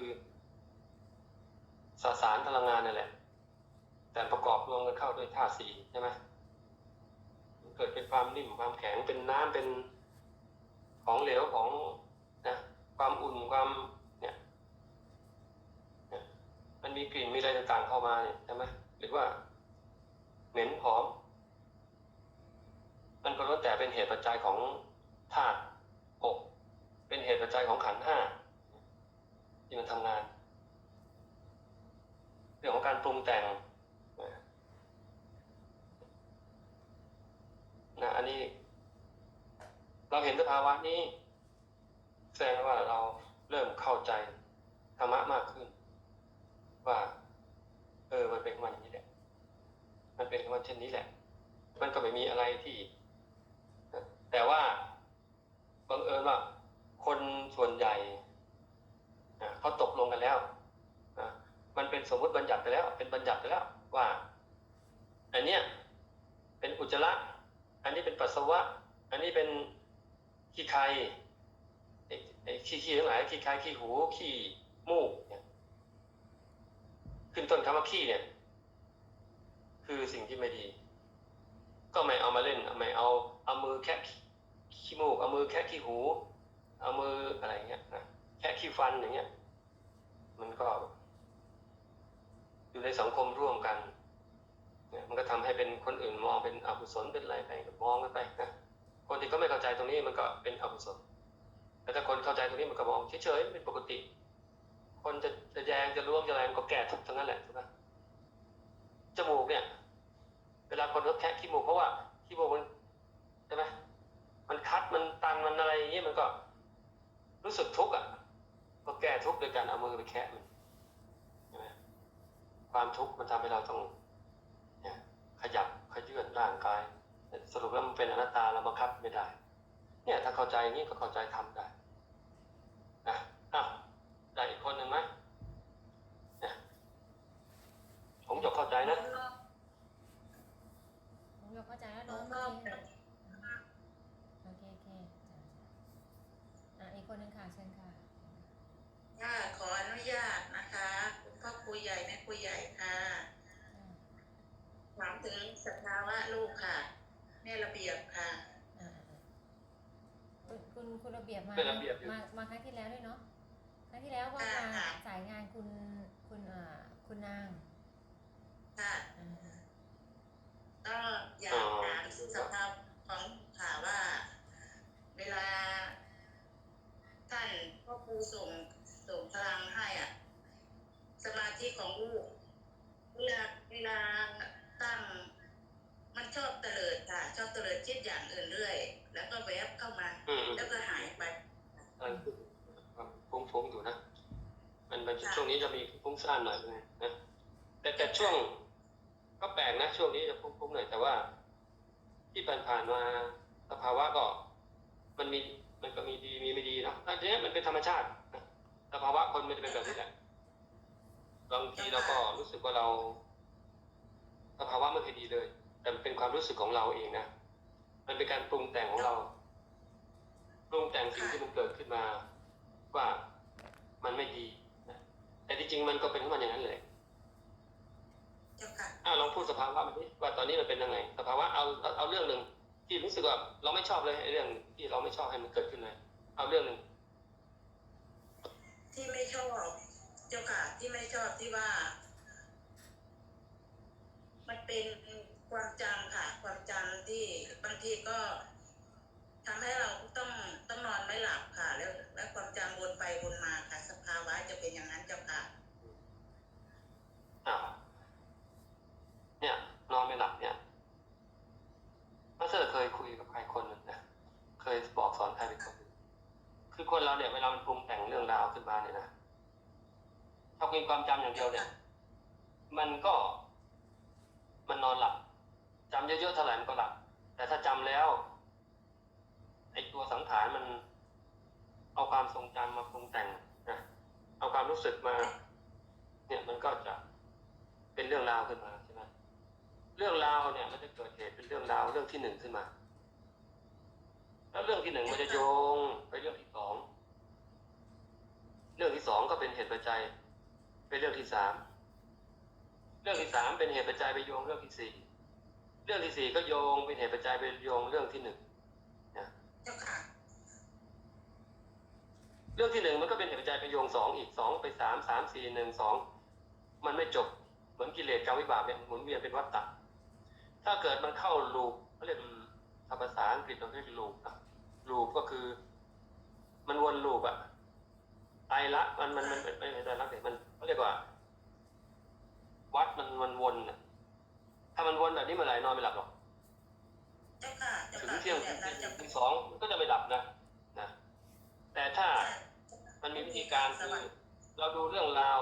คือสสารพลังงานนั่นแหละ แต่ประกอบรวมกันเข้าด้วยธาตุสี่ใช่ไหมมันเกิดเป็นความนิ่มความแข็งเป็นน้ำเป็นของเหลวของนะความอุ่นความเนี่ยมันมีกลิ่นมีอะไรต่างๆเข้ามาเนี่ยใช่ไหมหรือว่าเหม็นหอม มันก็ล้วนแต่เป็นเหตุปัจจัยของธาตุหกเป็นเหตุปัจจัยของขันห้า ที่มันทำงาน เรื่องของการปรุงแต่งนะอันนี้ เราเห็นสภาวะนี้แสดงว่าเราเริ่มเข้าใจธรรมะมากขึ้น ว่า เออ มันเป็นของมันนี้แหละ มันเป็นของมันเช่นนี้แหละ มันก็ไม่มีอะไรที่ แต่ว่าบังเอิญว่า คนส่วนใหญ่อะเขาตกลงกัน แล้วมันเป็นสมมติบัญญัติไปแล้ว เป็นบัญญัติไปแล้วว่า อันเนี้ยเป็นอุจจาระ อันนี้เป็นปัสสาวะ อันนี้เป็นขี้ใครไอ้ไอ้ขี้ขี้ทั้งหลายขี้ใครขี้หูขี้มูกเนี่ยขึ้นต้นคำว่าขี้เนี่ย คือสิ่งที่ไม่ดี ก็ไม่เอามาเล่นไม่เอาเอามือแค่ขี้มูก เอามือแค่ขี้หู เอามืออะไรเงี้ยนะแค่ขี้ฟันอย่างเงี้ย มันก็ อยู่ในสังคมร่วมกันเนี่ยมันก็ทำให้เป็นคนอื่นมองเป็นอกุศลเป็นอะไรไปมองกันไปนะคนที่ก็ไม่เข้าใจตรงนี้มันก็เป็นอกุศลแต่ถ้าคนเข้าใจตรงนี้มันก็มองเฉยๆเป็นปกติ คนจะจะแยงจะล้วงจะอะไรมันก็แก่ทุกข์ทั้งนั้นแหละถูกปะจมูกเนี่ย เวลาคนเขาแคะขี้มูกเพราะว่าขี้มูกมันใช่ไหมมันคัดมันตันมันอะไรอย่างเงี้ยมันก็ รู้สึกทุกข์อะ ก็แก้ทุกข์โดยการเอามือไปแคะมันใช่ไหมความทุกข์มันทำให้เราต้องขยับขยื่นร่างกาย สรุปแล้วมันเป็นอนัตตาเราบังคับไม่ได้ เนี่ย ถ้าเข้าใจงี้ก็เข้าใจทำได้นะอ้าวได้อีกคนหนึ่งไหมผมจะเข้าใจนะผมยกเข้าใจแล้วน้เน้อองงก็โอเคโอเคจ้าอะอีกคนหนึ่งค่ะเชิญค่ะ ค่ะขออนุญาตนะคะ คุณพ่อครูใหญ่แม่ครูใหญ่ค่ะอ่าถามถึงสภาวะลูกค่ะ แม่ระเบียบค่ะอ่าอ่าคุณคุณคุณระเบียบมาเป็นระเบียบอยู่ มามาครั้งที่แล้วด้วยเนาะครั้งที่แล้วก็ค่ะมาค่ะ สายงานคุณคุณอ่าคุณนาง ค่ะ อ่า ก็อยากถามสภาพของค่ะว่า เวลา ท่านพ่อครูส่งส่งพลังให้อะ สมาธิของลูก เวลาเวลาตั้ง มันชอบเตลิดค่ะ ชอบเตลิด คิดอย่างอื่นเรื่อย แล้วก็แวบเข้ามา อืมแล้วก็หายไปกำลังฟุ้งฟุ้งๆอยู่นะ มันมันช่วงนี้จะมีฟุ้งซ่านหน่อยนึงนะแต่แต่ช่วง ก็แปลกนะ ช่วงนี้จะฟุ้งฟุ้งๆหน่อยแต่ว่า ที่ผ่านผ่านๆมาสภาวะก็มันมีมันก็มีดีมีไม่ดีเนาะอันนี้มันเป็นธรรมชาตินะสภาวะคนมันจะเป็นแบบนี้แหละบางทีเราก็รู้สึกว่าเรา สภาวะไม่เคยดีเลย แต่มันเป็นความรู้สึกของเราเองนะ มันเป็นการปรุงแต่งของเรา ปรุงแต่งสิ่งที่มันเกิดขึ้นมาว่ามันไม่ดีนะแต่ที่จริงมันก็เป็นของมันอย่างนั้นเลยเจ้าค่ะอ้าวลองพูดสภาวะมันดิว่าตอนนี้มันเป็นยังไง สภาวะเอาเอาเอาเรื่องหนึ่งที่รู้สึกว่าเราไม่ชอบเลยไอ้เรื่อง ที่เราไม่ชอบให้มันเกิดขึ้นเลยเอาเรื่องหนึ่งที่ไม่ชอบเจ้าค่ะที่ไม่ชอบที่ว่า มันเป็นความจำค่ะ ทีก็ทำให้เราต้องต้องนอนไม่หลับค่ะ แล้วแล้วความจำวนไปวนมาค่ะ สภาวะจะเป็นอย่างนั้นเจ้าค่ะอ้าวเนี่ย นอนไม่หลับเนี่ยมาสเตอร์เคยคุยกับใครคนหนึ่งนะเคยบอกสอนใครเป็นคนคือคนเราเนี่ยเวลามันปรุงแต่งเรื่องราวขึ้นมาเนี่ยนะถ้ามีความจำอย่างเดียวเนี่ย มันก็มันนอนหลับจำเยอะๆเท่าไหร่มันก็หลับ แต่ถ้าจำแล้วไอ้ตัวสังขารมัน เอาความทรงจำมาปรุงแต่งนะเอาความรู้สึกมา เนี่ยมันก็จะเป็นเรื่องราวขึ้นมาใช่ไหมเรื่องราวเนี่ย มันจะเกิดเหตุเป็นเรื่องราวเรื่องที่หนึ่งขึ้นมา แล้วเรื่องที่หนึ่งมันจะโยงไปเรื่องที่สองเรื่องที่สองก็เป็นเหตุปัจจัยเป็นเรื่องที่สามเรื่องที่สามเป็นเหตุปัจจัยไปโยงเรื่องที่สี่ เรื่องที่สี่ก็โยงเป็นเหตุปัจจัยไปโยงเรื่องที่หนึ่งเจ้าค่ะเรื่องที่หนึ่งมันก็เป็นเหตุปัจจัยไปโยงสองอีกสองไปสามสามสี่หนึ่งสองมันไม่จบเหมือนกิเลสกรรมวิบากเนี่ยหมุนเวียนเป็นวัฏฏะถ้าเกิดมันเข้าลูปเขาเรียกถ้าภาษาอังกฤษเราเรียกลูปนะลูปก็คือ มันวนลูปอะไตรละมันมันมันมันไม่ใช่ไตรลักษณ์เนี่ยมันเขาเรียกว่า วัดมันมันวนอะ ถ้ามันวนแบบนี้เมื่อไหร่นอนไม่หลับหรอกเจ้าค่ะเจ้าถึงค่ะเที่ยงแบบนั้นเจ้าถึงสองมันก็จะไม่หลับนะนะ แต่ถ้ามันมีวิธีการคือเราดูเรื่องราว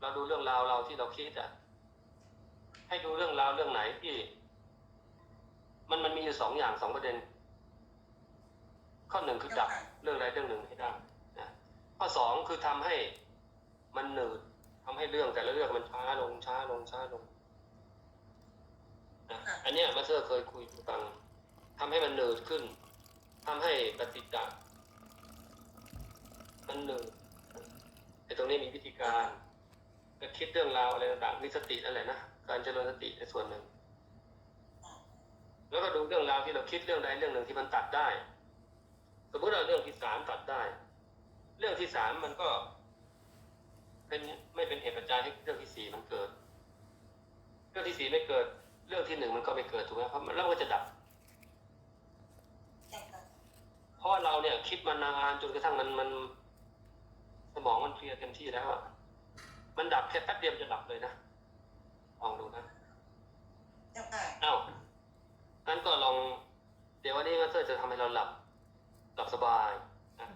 เราดูเรื่องราวเราที่เราคิดอะ ให้ดูเรื่องราวเรื่องไหนที่ มันมันมีอยู่สองอย่างสองประเด็น ข้อหนึ่งคือดับเรื่องใดเรื่องหนึ่งให้ได้นะข้อสองคือทำให้มันหนืดทำให้เรื่องแต่ละเรื่องมันช้าลงช้าลงช้าลง นะอันเนี้ยมาสเตอร์เคยคุยให้ฟังทำให้มันหนืดขึ้นทำให้ปฏิจจ์มันหนืดไอ้ตรงนี้มีวิธีการก็คิดเรื่องราวอะไรต่างๆมีสตินั่นแหละนะการเจริญสติในส่วนหนึ่ง แล้วก็ดูเรื่องราวที่เราคิดเรื่องใดเรื่องหนึ่งที่มันตัดได้ สมมติเราเรื่องที่สามตัดได้ เรื่องที่สามมันก็ เป็นไม่เป็นเหตุปัจจัยให้เรื่องที่สี่มันเกิด เรื่องที่สี่ไม่เกิด เรื่องที่หนึ่งมันก็ไม่เกิดถูกไหมเพราะมันแล้วมันก็จะดับเจ้าค่ะเพราะว่าเราเนี่ย คิดมานานจนกระทั่งมันมัน สมองมันเคลียร์เต็มที่แล้วอะมันดับแค่แป๊บเดียวมันจะดับเลยนะลองดูนะเจ้าค่ะเอ้างั้นก็ลอง เดี๋ยววันนี้มาสเตอร์จะทำให้เราหลับ หลับสบายนะ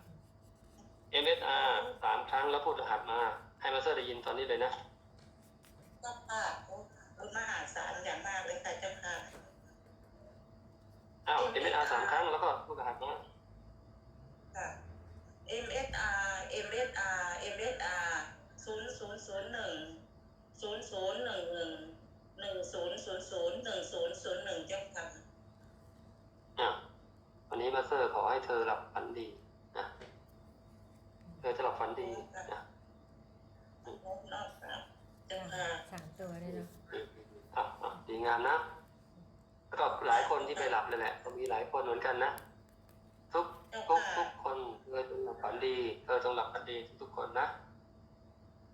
MSR สามครั้งแล้วพูดรหัสมา ให้มาสเตอร์ได้ยินตอนนี้เลยนะเจ้า ค่ะโอ้คุณมหาศาลอย่างมากเลยค่ะเจ้าค่ะ อ้าว MSR สามครั้งแล้วก็พูดรหัสมาค่ะ MSR MSR MSR ศูนย์ศูนย์ศูนย์หนึ่งศูนย์ศูนย์หนึ่งหนึ่งหนึ่งศูนย์ศูนย์ศูนย์หนึ่งศูนย์ศูนย์หนึ่งเจ้าค่ะอะวันนี้มาสเตอร์ขอให้เธอหลับฝันดีนะเธอจะหลับฝันดีนะ นอกนอกครับเจ้าค่ะ สามตัวเลยเนาะ อะอะดีงามนะแล้วก็หลายคน ที่ไปหลับเลยแหละก็มีหลายคนเหมือนกันนะทุกเจ้าทุกค่ะทุกคนเธอจงหลับฝันดีเธอจงหลับฝันดีทุกๆคนนะ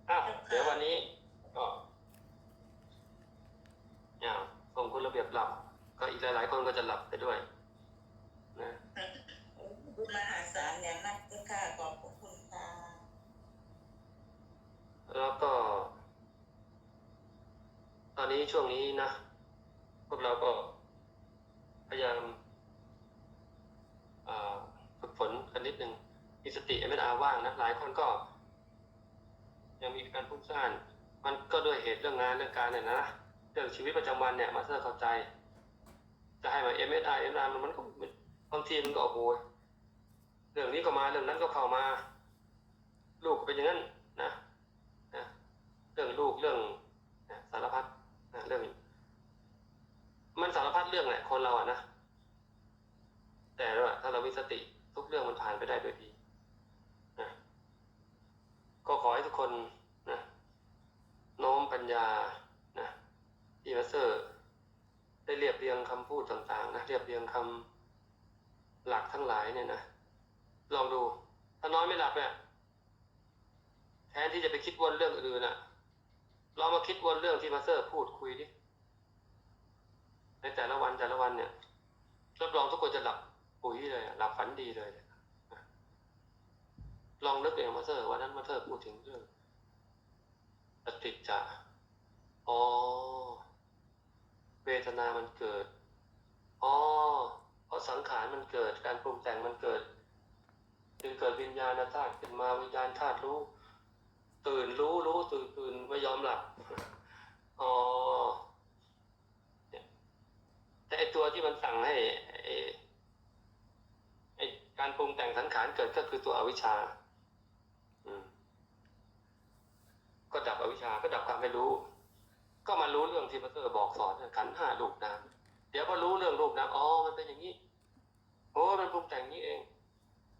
อ้าวเดี๋ยววันนี้ก็เนี่ยส่งคุณระเบียบหลับ ก็อีกหลาย ๆ คนก็จะหลับไปด้วย นะคุณมหาศาลอย่างนักเจ้าค่ะขอบพระคุณค่ะแล้วก็ ตอนนี้ช่วงนี้นะ พวกเราก็ พยายามฝึกฝนกันนิดนึงมีสติไม่อาว่างนะหลายคนก็ ยังมีการพุ่งสร้างมันก็ด้วยเหตุเรื่องงานเรื่องการเนี่ยนะเรื่องชีวิตประจำวันเนี่ยมาสเตอร์เข้าใจ จะให้มา MSI MSI มันมันก็บางทีมันก็โอ้โหเรื่องนี้ก็มาเรื่องนั้นก็เข้ามา ลูกเป็นอย่างนั้นนะนะเรื่องลูกเรื่องสารพัดนะเรื่อง มันสารพัดเรื่องแหละคนเราอะนะ แต่ว่าถ้าเรามีสติทุกเรื่องมันผ่านไปได้ด้วยดีนะก็ขอให้ทุกคนนะน้มปัญญานะที่มาสเตอร์ได้เรียบเรียงคำพูดต่างๆนะเรียบเรียงคำหลักทั้งหลายเนี่ยนะลองดู ถ้านอนไม่หลับเนี่ยแทนที่จะไปคิดวนเรื่องอื่นน่ะลองมาคิดวนเรื่องที่มาเตอร์พูดคุยดิในแต่ละวันแต่ละวันเนี่ยรับรองทุกคนจะหลับ ปุ๋ยเลยหลับฝันดีเลยลองนึกเองมาเตอร์วันนั้นมาเตอร์พูดถึงเรื่องปฏิจจาอ๋อ เวทนามันเกิด อ๋อ เพราะสังขารมันเกิด การปรุงแต่งมันเกิด จึงเกิดวิญญาณธาตุขึ้นมาวิญญาณธาตุรู้ ตื่นรู้รู้ตื่นตื่นไม่ยอมหลับ อ๋อแต่ไอตัวที่มันสั่งให้อไอ การปรุงแต่งสังขารเกิดก็คือตัวอวิชชาอืมก็ดับอวิชชาก็ดับความไม่รู้ ก็มารู้เรื่องที่พระเตอร์บอกสอนขันห้าลูกน้ำเดี๋ยวพอรู้เรื่องรูปน้ำอ๋อมันเป็นอย่างนี้โอ้มันปรุงแต่งนี้เอง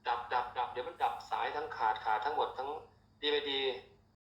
ดับดับดับเดี๋ยวมันดับสายทั้งขาดขาดทั้งหมดทั้งดีไปดี